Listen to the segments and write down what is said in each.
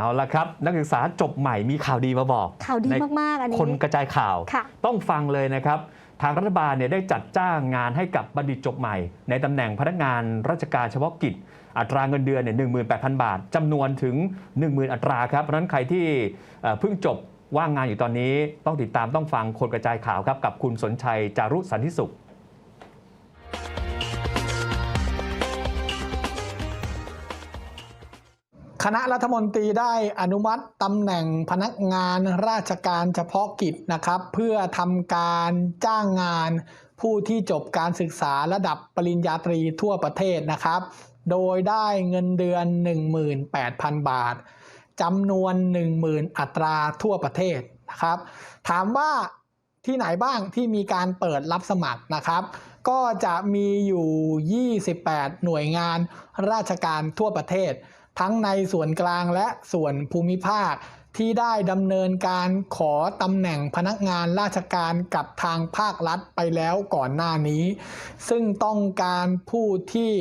เอาละครับ นักศึกษาจบใหม่มีข่าวดีมาบอกข่าวดีในมากๆอันนี้คนกระจายข่าวค่ะต้องฟังเลยนะครับ ทางรัฐบาลเนี่ยได้จัดจ้างงานให้กับบัณฑิตจบใหม่ ในตำแหน่งพนักงานราชการเฉพาะกิจ อัตราเงินเดือนเนี่ย18,000 บาทจำนวนถึง 10,000 อัตราครับเพราะฉะนั้นใครที่เอ่อเพิ่งจบว่างงานอยู่ตอนนี้ต้องติดตามต้องฟังคนกระจายข่าวครับกับคุณสนชัยจารุสันติสุข คณะรัฐมนตรีได้อนุมัติตำแหน่งพนักงานราชการเฉพาะกิจนะครับ เพื่อทำการจ้างงานผู้ที่จบการศึกษาระดับปริญญาตรีทั่วประเทศนะครับ โดยได้เงินเดือน 18,000 บาทจำนวน 10,000 อัตราทั่วประเทศนะครับ ถามว่าที่ไหนบ้างที่มีการเปิดรับสมัครนะครับ ก็จะมีอยู่ 28 หน่วยงานราชการทั่วประเทศ ทั้งในส่วนกลางและส่วนภูมิภาค ที่ได้ดำเนินการขอตำแหน่งพนักงานราชการกับทางภาครัฐไปแล้วก่อนหน้านี้ ซึ่งต้องการผู้ที่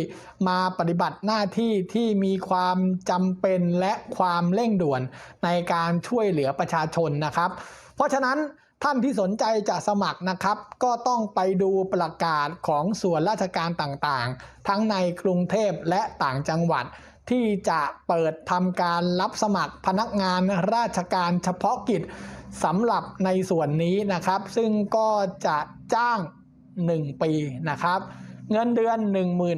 มาปฏิบัติหน้าที่ที่มีความจำเป็นและความเร่งด่วนในการช่วยเหลือประชาชนนะครับ เพราะฉะนั้นท่านที่สนใจจะสมัครนะครับ ก็ต้องไปดูประกาศของส่วนราชการต่างๆ ทั้งในกรุงเทพและต่างจังหวัด ที่จะเปิดทำการรับสมัครพนักงานราชการเฉพาะกิจสำหรับในส่วนนี้นะครับ ซึ่งก็จะจ้าง 1 ปีนะครับ เงินเดือน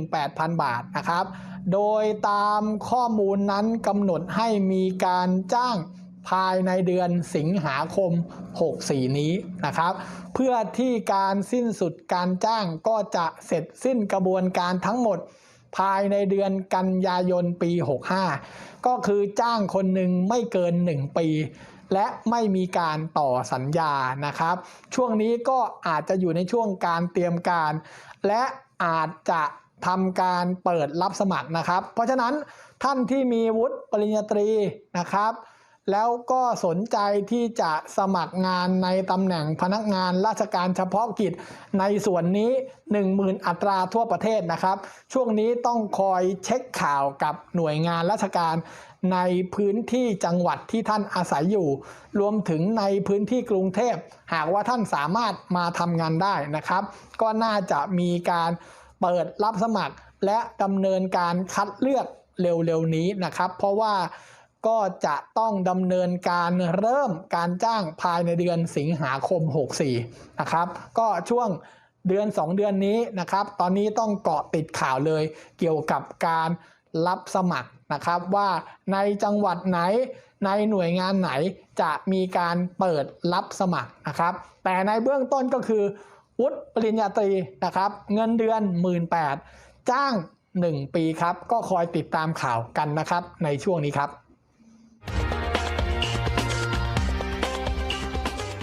18,000 บาทนะครับ โดยตามข้อมูลนั้นกำหนดให้มีการจ้างภายในเดือนสิงหาคม 64 นี้นะครับ เพื่อที่การสิ้นสุดการจ้างก็จะเสร็จสิ้นกระบวนการทั้งหมด ภายในเดือนกันยายนปี 65 ก็คือจ้างคนหนึ่งไม่เกิน 1 ปี และไม่มีการต่อสัญญานะครับ ช่วงนี้ก็อาจจะอยู่ในช่วงการเตรียมการ และอาจจะทำการเปิดรับสมัครนะครับ เพราะฉะนั้นท่านที่มีวุฒิปริญญาตรีนะครับ แล้วก็สนใจที่จะสมัครงานในตำแหน่งพนักงานราชการเฉพาะกิจในส่วนนี้ 10,000 อัตราทั่วประเทศนะครับ ช่วงนี้ต้องคอยเช็คข่าวกับหน่วยงานราชการในพื้นที่จังหวัดที่ท่านอาศัยอยู่ รวมถึงในพื้นที่กรุงเทพ หากว่าท่านสามารถมาทำงานได้นะครับ ก็น่าจะมีการเปิดรับสมัครและดำเนินการคัดเลือกเร็วๆนี้นะครับ เพราะว่า ก็จะต้องดำเนินการเริ่มการจ้างภายในเดือนสิงหาคม 64 นะครับ ก็ช่วงเดือน 2 เดือนนี้นะครับ ตอนนี้ต้องเกาะติดข่าวเลยเกี่ยวกับการรับสมัครนะครับว่าในจังหวัดไหนในหน่วยงานไหนจะมีการเปิดรับสมัครนะครับ แต่ในเบื้องต้นก็คือวุฒิปริญญาตรีนะครับ เงินเดือน 18,000จ้าง 1 ปีครับ ก็คอยติดตามข่าวกันนะครับในช่วงนี้ครับ